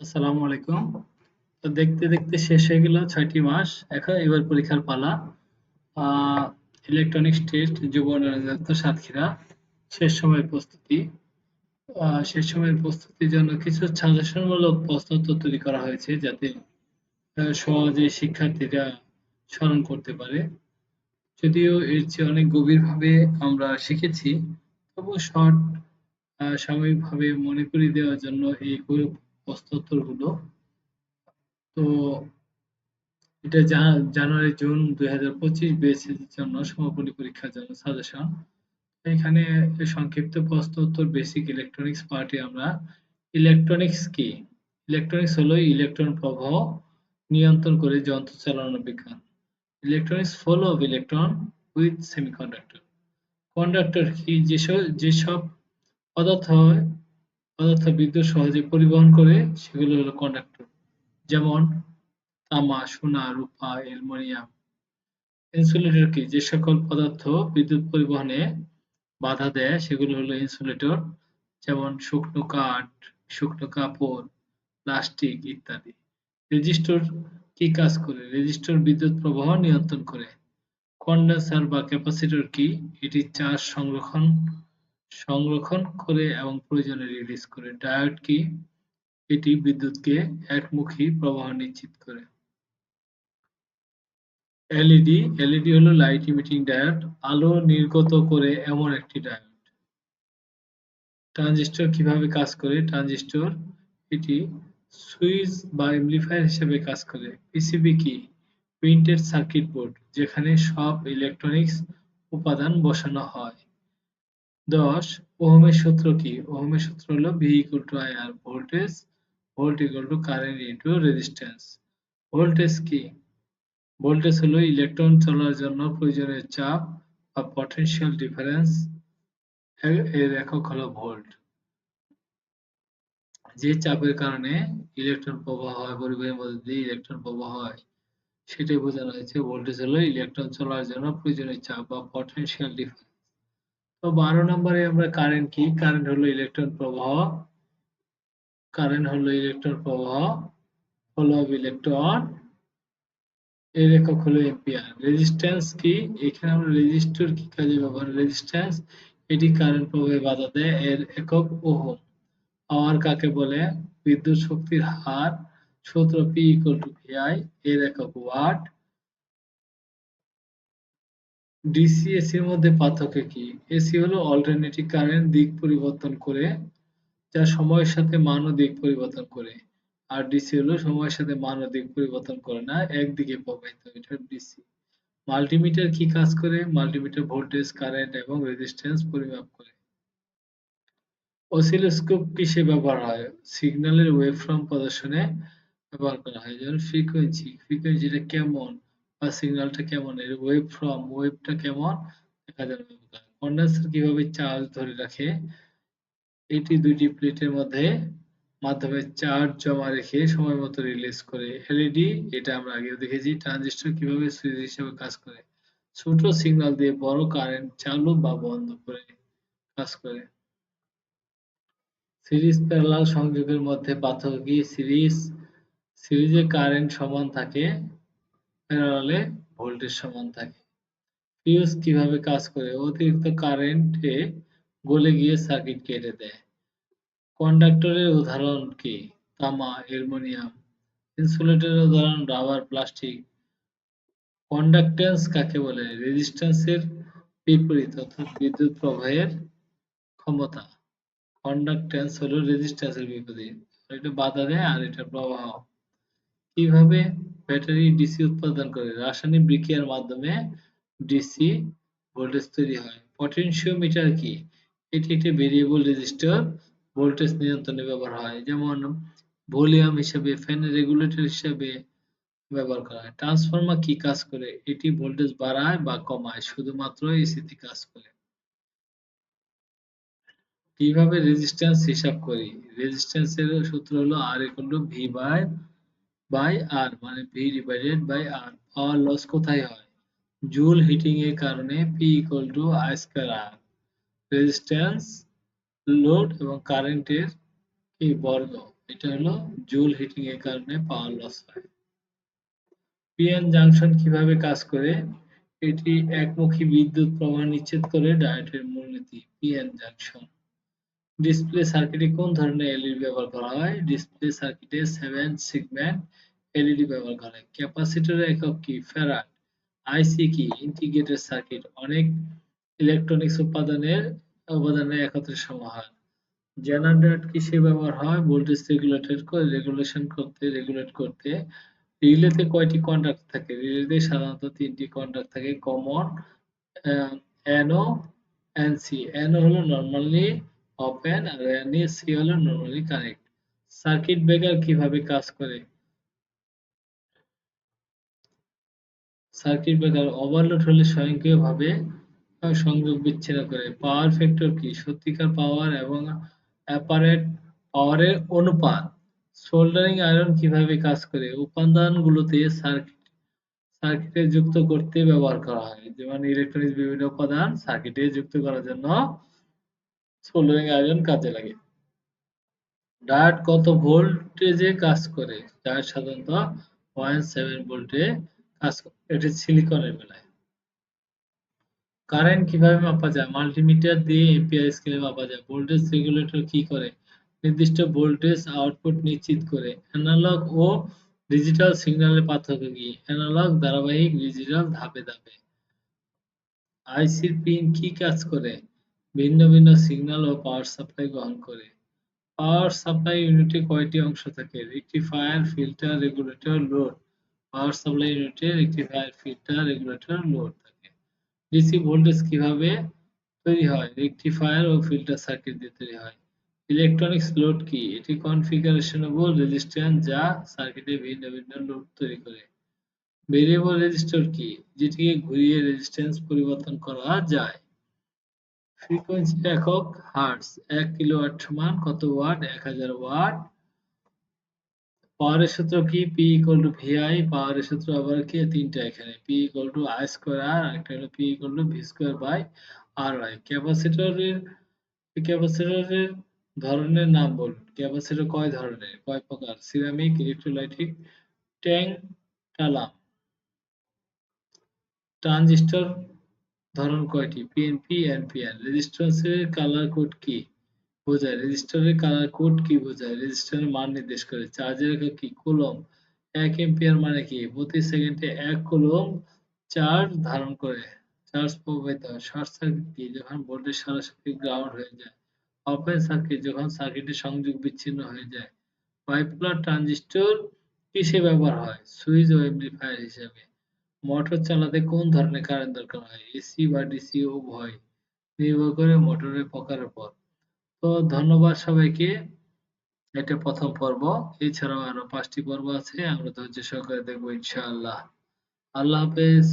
আসসালামু আলাইকুম। তো দেখতে দেখতে শেষ হয়ে গেল ছয়টি মাস। এখন এবার পরীক্ষার পালা। ইলেকট্রনিক্স টেস্ট যুব সাতক্ষীরা। শেষ সময়ের প্রস্তুতি। শেষ সময়ের প্রস্তুতির জন্য কিছু সাজেশনমূলক প্রশ্নোত্তর তৈরি করা হয়েছে যাতে সহজে শিক্ষার্থীরা স্মরণ করতে পারে। যদিও এর চেয়ে অনেক গভীরভাবে আমরা শিখেছি তবু শর্ট সাময়িকভাবে মনে করিয়ে দেওয়ার জন্য এই প্রশ্নোত্তরগুলো। তো এটা জানুয়ারি, জুন দুই হাজার পঁচিশ বিএসসির জন্য সমাপনী পরীক্ষার জন্য সাজেশন এখানে সংক্ষিপ্ত প্রশ্ন উত্তর বেসিক ইলেকট্রনিক্স পার্টে আমরা ইলেকট্রনিক্স কি? ইলেকট্রনিক্স হলো ইলেকট্রন প্রবাহ নিয়ন্ত্রণ করে যন্ত্র চালানোর বিজ্ঞান। Electronics flow of electron with semiconductor conductor কি? যেসব যেসব পদার্থ পদার্থ বিদ্যুৎ সহজে পরিবহন করে, সেগুলো হলো কন্ডাক্টর যেমন, তামা, সোনা, রূপা, অ্যালুমিনিয়াম ইনসুলেটর কি? যে সকল পদার্থ বিদ্যুৎ পরিবহনে বাধা দেয়, সেগুলো হলো ইনসুলেটর যেমন শুকনো কাঠ, শুকনো কাপড় প্লাস্টিক ইত্যাদি। রেজিস্টর কি কাজ করে? রেজিস্টর বিদ্যুৎ প্রবাহ নিয়ন্ত্রণ করে। কন্ডেন্সার বা ক্যাপাসিটর কি? এটি চার্জ সংরক্ষণ সংরক্ষণ করে এবং প্রয়োজনে রিলিজ করে। ডায়োড কি? এটি বিদ্যুৎকে একমুখী প্রবাহ নিশ্চিত করে। এলইডি এলইডি হলো লাইট ইমিটিং ডায়োড আলো নির্গত করে এমন একটি ডায়োড ট্রানজিস্টর কীভাবে কাজ করে? ট্রানজিস্টর এটি সুইচ বা এমপ্লিফায়ার হিসেবে কাজ করে। পিসিবি কি? প্রিন্টেড সার্কিট বোর্ড যেখানে সব ইলেকট্রনিক্স উপাদান বসানো হয়। দশ, ওহমের সূত্র কি? ওহমের সূত্র হলো V equal to I R voltage volt equal to current into resistance voltage কি? ভোল্টেজ হলো ইলেকট্রন চলার জন্য প্রয়োজনীয় চাপ বা পটেনশিয়াল ডিফারেন্স এর একক হলো ভোল্ট যে চাপের কারণে ইলেকট্রন প্রবাহ হয়, পরিবাহের মধ্যে দিয়ে ইলেকট্রন প্রবাহ হয়, সেটাই বোঝানো হয়েছে। ভোল্টেজ হলো ইলেকট্রন চলার জন্য প্রয়োজনীয় চাপ বা পটেনশিয়াল ডিফারেন্স তো বারো নম্বরে আমরা কারেন্ট কি? কারেন্ট হলো ইলেকট্রন প্রবাহ। কারেন্ট হলো ইলেকট্রন প্রবাহ ফলো অফ ইলেকট্রন এর একক হলো এম্পিয়ার রেজিস্ট্যান্স কি? এখানে আমরা রেজিস্টর কি কাজে ব্যবহার? রেজিস্ট্যান্স এটি কারেন্ট প্রবাহে বাধা দেয় এর একক ওহম। পাওয়ার কাকে বলে? বিদ্যুৎ শক্তির হার, সূত্র পি ইকুয়াল টু ভিআই এর একক ওয়াট। ডিসি এসির মধ্যে পার্থক্য কি? এসি হলো অল্টারনেটিং কারেন্ট দিক পরিবর্তন করে, যা সময়ের সাথে মান ও দিক পরিবর্তন করে। আর ডিসি হলো সময়ের সাথে মান ও দিক পরিবর্তন করে না, একদিকে প্রবাহিত। এটা ডিসি মাল্টিমিটার কি কাজ করে? মাল্টিমিটার ভোল্টেজ কারেন্ট এবং রেজিস্ট্যান্স পরিমাপ করে। অসিলোস্কোপ কিসে ব্যবহার হয়? সিগন্যালের ওয়েভফর্ম প্রদর্শনে ব্যবহার করা হয়, যেমন ফ্রিকোয়েন্সি ফ্রিকোয়েন্সিটা কেমন? বা সিগন্যালটা কেমন? এর ওয়েভফর্ম ওয়েভটা কেমন? দেখা যাবে কন্ডেন্সার কীভাবে চার্জ ধরে রাখে? এটি প্লেটের মধ্যে মাধ্যমে চার্জ জমা রেখে সময় মতো রিলিজ করে। এলইডি এটা আমরা আগেও দেখেছি ট্রানজিস্টর কীভাবে সুইচ হিসেবে কাজ করে? ছোট সিগন্যাল দিয়ে বড় কারেন্ট চালু বা বন্ধ করে কাজ করে। সিরিজ প্যারালাল সংযোগের মধ্যে পার্থক্য কি? সিরিজ সিরিজে কারেন্ট সমান থাকে প্যারালালে ভোল্টেজ সমান থাকে। ফিউজ কীভাবে কাজ করে? অতিরিক্ত কারেন্টে গলে গিয়ে সার্কিট কেটে দেয়। কন্ডাক্টরের উদাহরণ কি? তামা, অ্যালুমিনিয়াম, ইনসুলেটরের উদাহরণ, রাবার, প্লাস্টিক। কন্ডাক্টেন্স কাকে বলে? রেজিস্ট্যান্সের বিপরীত অর্থাৎ বিদ্যুৎ প্রবাহের ক্ষমতা। কন্ডাক্টেন্স হলো রেজিস্ট্যান্সের বিপরীত। এটা বাধা দেয় আর এটা প্রবাহ। কীভাবে ব্যাটারি ডিসি উৎপাদন করে। রাসায়নিক বিক্রিয়ার মাধ্যমে ডিসি ভোল্টেজ তৈরি হয়। পটেনশিওমিটার কি? এটি একটি ভেরিয়েবল রেজিস্টার ভোল্টেজ নিয়ন্ত্রণে ব্যবহার হয়। যেমন ভলিউম হিসেবে ফ্যান রেগুলেটর হিসেবে ব্যবহার করা হয়। ট্রান্সফরমার কি কাজ করে? এটি ভোল্টেজ বাড়ায় বা কমায়, শুধুমাত্র এসিতে কাজ করে। কীভাবে রেজিস্ট্যান্স হিসাব করি? রেজিস্ট্যান্সের সূত্র হলো R equal to V by by R মানে V divided by R power loss কোথায় হয়? জুল হিটিং এর কারণে P equal to I square R resistance load এবং কারেন্টের কি বর্গ? এটা হলো জুল হিটিং এর কারণে পাওয়ার লস হয়। পিএন জাংশন কীভাবে কাজ করে? এটি একমুখী বিদ্যুৎ প্রবাহ নিশ্চিত করে ডায়োডের মূলনীতি পিএন জাংশন ডিসপ্লে সার্কিটে কোন ধরনের এলইডি ব্যবহার করা হয়? ডিসপ্লে সার্কিটে সেভেন সেগমেন্ট এলইডি ব্যবহার করা হয়। ক্যাপাসিটরের একক কি? ফ্যারাড আইসি কি? ইন্টিগ্রেটেড সার্কিট অনেক ইলেকট্রনিক্স উপাদানের উপাদানের একত্রে সমাহার। জেনারেটর কিসে ব্যবহার হয়? ভোল্টেজ রেগুলেটর করে রেগুলেশন করতে রেগুলেট করতে। রিলেতে কয়টি কন্ডাক্ট থাকে? রিলেতে সাধারণত তিনটি কন্ডাক্ট থাকে। কমন এনও এনসি এনও হলো নরমালি ওপেন আর এনএসি হলো নরমালি কানেক্ট। সার্কিট ব্রেকার কীভাবে কাজ করে? সার্কিট ব্রেকার ওভারলোড হলে স্বয়ংক্রিয়ভাবে সংযোগ বিচ্ছিন্ন করে। পাওয়ার ফ্যাক্টর কি? সত্যিকার পাওয়ার এবং অ্যাপারেট পাওয়ারের অনুপাত। সোল্ডারিং আয়রন কীভাবে কাজ করে? উপাদানগুলোতে সার্কিট, সার্কিটে যুক্ত করতে ব্যবহার করা হয়। যেমন ইলেকট্রনিক্স বিভিন্ন উপাদান সার্কিটে যুক্ত করার জন্য সোল্ডারিং আয়রন কাজে লাগে। ডায়োড কত ভোল্টেজে কাজ করে ডায়োড সাধারণত পয়েন্ট সেভেন ভোল্টে কাজ করে। এটি সিলিকনের বেলায়। কারেন্ট কীভাবে মাপা যায়? মাল্টিমিটার দিয়ে এম্পিয়ার স্কেলে মাপা যায়। ভোল্টেজ রেগুলেটর কি করে? নির্দিষ্ট ভোল্টেজ আউটপুট নিশ্চিত করে। অ্যানালগ ও ডিজিটাল সিগন্যালের পার্থক্য কি? অ্যানালগ ধারাবাহিক ডিজিটাল ধাপে ধাপে। আইসির পিন কি কাজ করে? ভিন্ন ভিন্ন সিগন্যাল ও পাওয়ার সাপ্লাই গ্রহণ করে। পাওয়ার সাপ্লাই ইউনিটে কয়টি অংশ থাকে? Rectifier filter regulator load power supply ইউনিটে রেকটিফায়ার ফিল্টার রেগুলেটর লোড থাকে। ডিসি ভোল্টেজ কীভাবে তৈরি হয়? রেকটিফায়ার ও ফিল্টার সার্কিট দিয়ে তৈরি হয়। ইলেকট্রনিক্স লোড কি? এটি কনফিগারেশনেবল রেজিস্ট্যান্স যা সার্কিটে ভিন্ন ভিন্ন লোড তৈরি করে। ভেরিয়েবল রেজিস্টর কি? যেটিকে ঘুরিয়ে রেজিস্ট্যান্স পরিবর্তন করা যায়। ফ্রিকোয়েন্সি একক হার্টজ এক কিলোওয়াট সমান কত ওয়াট এক হাজার ওয়াট পাওয়ারের সূত্র কি? পি ইকুয়াল টু ভিআই পাওয়ারের সূত্র আবার কি? তিনটা এখানে। P equal to I square একটা হলো P equal to V square by R I ক্যাপাসিটরের ক্যাপাসিটরের ধরনের নাম বলুন। ক্যাপাসিটর কয় ধরনের? কয় প্রকার? সিরামিক ইলেকট্রোলাইটিক ট্যাংটালাম ট্রানজিস্টর ধরন কয়টি? পিএনপি এনপিএন রেজিস্ট্যান্সের কালার কোড কি? বোঝায়। রেজিস্টারের কালার কোড কি বোঝায়? রেজিস্টারের মান নির্দেশ করে। চার্জের একক কি? কুলম এক এম্পিয়ার মানে কি? প্রতি সেকেন্ডে এক কুলম চার্জ ধারণ করে। চার্জ প্রবাহিত হয়। শর্ট সার্কিট কি? যখন ভোল্টেজ সরাসরি গ্রাউন্ড হয়ে যায়। ওপেন সার্কিট যখন সার্কিটের সংযোগ বিচ্ছিন্ন হয়ে যায়। বাইপোলার ট্রানজিস্টর কিসে ব্যবহার হয়? সুইচ ও এমপ্লিফায়ার হিসেবে। মোটর চালাতে কোন ধরনের কারেন্ট দরকার হয়? এসি বা ডিসি উভয়। নির্ভর করে মোটরের প্রকারের উপর। তো ধন্যবাদ সবাইকে। এটা প্রথম পর্ব। এছাড়াও আরও পাঁচটি পর্ব আছে। আমরা ধৈর্য সহকারে দেখব ইনশাআল্লাহ। আল্লাহ হাফেজ।